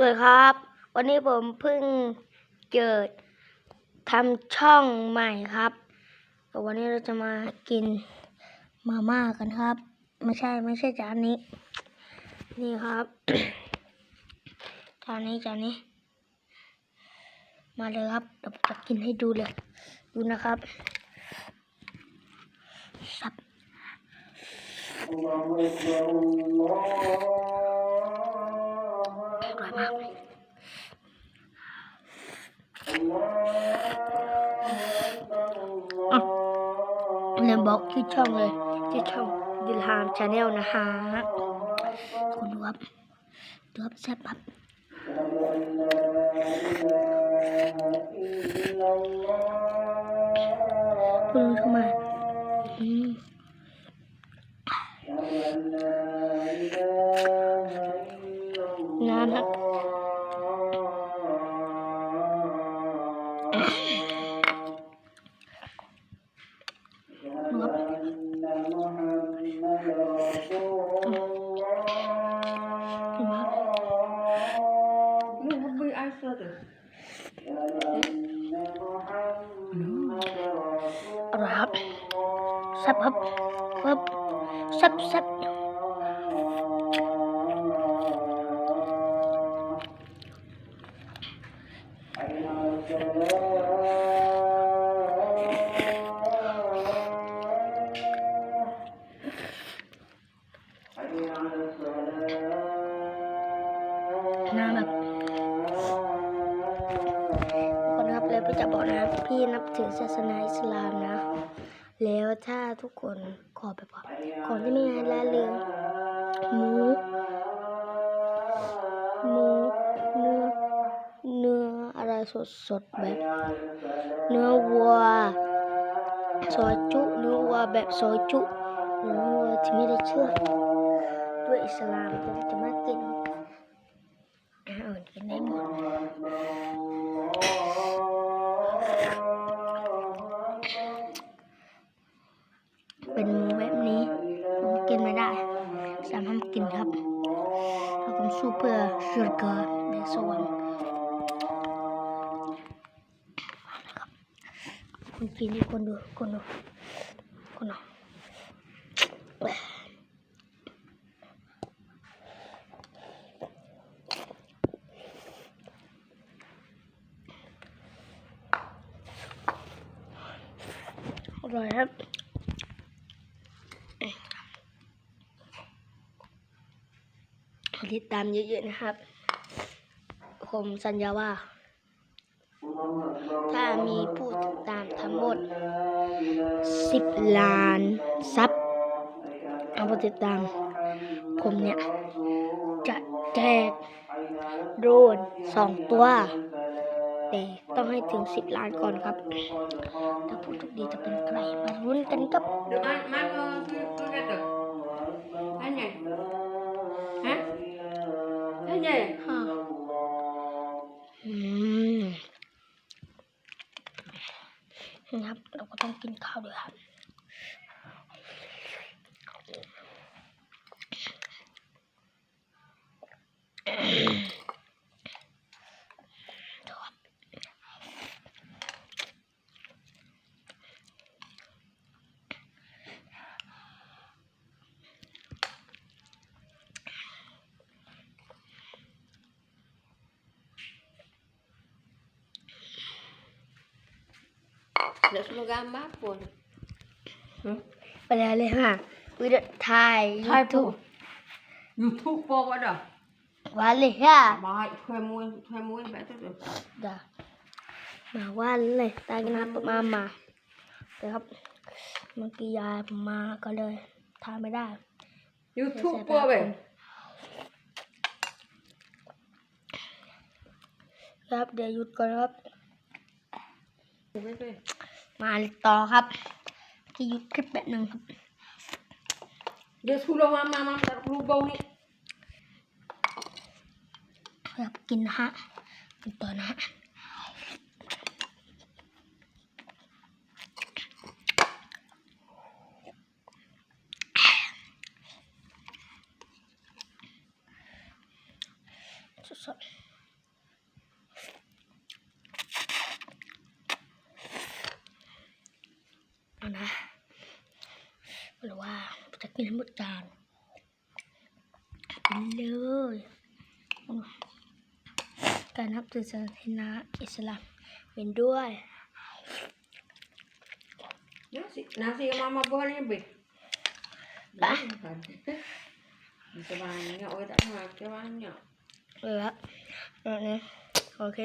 สวัสดีครับ วันนี้ผมเพิ่งเกิดทำช่องใหม่ครับแต่วันนี้เราจะมากินมาม่ากันครับ ไม่ใช่ไม่ใช่จานนี้ นี่ครับ จานนี้จานนี้ มาเลยครับเดี๋ยวจะกินให้ดูเลย ดูนะครับสับ เลยอะลืมบอกชื่อช่องเลยชื่อช่องดิลฮามชาแนลนะฮะคุณดูครับดูครับแซ่บครับคุณรู้ทำไมอืมน้ำครับ ดูครับดูค แบครับคนครับแล้วพี่จะบอกนะครับพี่นับถือศาสนาอิสลามนะ แล้วถ้าทุกคนขอแบบว่าก่อนที่มีงานละเรืองหมูหมูเนื้อเนื้ออะไรสดสดแบบ เนื้อวัวซอยจุเนื้อวัวแบบซอยจุเนื้อวัวที่ไม่ได้เชื่อด้วยอิสลามผมจะมากิน อาหารกินได้หมดเป็นหมูแบบนี้ผมกินไม่ได้ สามารถกินครับถ้าผมสู้เพื่อเชื่อเกิดในสวรรค์นะครับคุณกินให้คนดูคนดูคนดูอ ร่อยครับติดตามเยอะๆนะครับ ผมสัญญาว่า ถ้ามีผู้ติดตามทั้งหมด 10 ล้านซับเอาผู้ติดตาม ผมเนี่ย จะแจกโดรนสองตัว แต่ต้องให้ถึง10ล้านก่อนครับถ้าผู้โชคดีจะเป็นใครมาลุ้นกันครับ Được ăn mát cứ cứ ra được. Anh nhỉ? Hả? Anh nhỉ? ค่ะอืมนะครับ เราก็ต้องกินข้าวด้วยครับ Được slogan mát buồn. ไปเลยเลยค่ะวิดีโอถ่ายยู Hai ทูบ buồn. YouTube po vậy đó. วันเลยค่ะ Bài khoe môi khoe môi vẽ tốt được. เดี๋ยวมาวันเลยตายกันนะประมาณมาเดี๋ยวครับเมื่อกี้ยายผมมาก็เลยทานไม่ได้ YouTube po vậy. ครับเดี๋ยวหยุดก่อนครับ Biết đi. มาต่อครับที่หยุดคลิปแบบหนึ่งครับ Đưa thu lông mà mà mà lu bông đi. ครับกินนะฮะกินต่อนะฮะสดๆ หรือว่าจะกินให้หมดจานกินเลยการนับถือศาสนาอิสลามเป็นด้วย Nasi, nasi ke mama buah ni be. Bah. Bisa banyak, oh tak makan banyak. เลยละเอาเ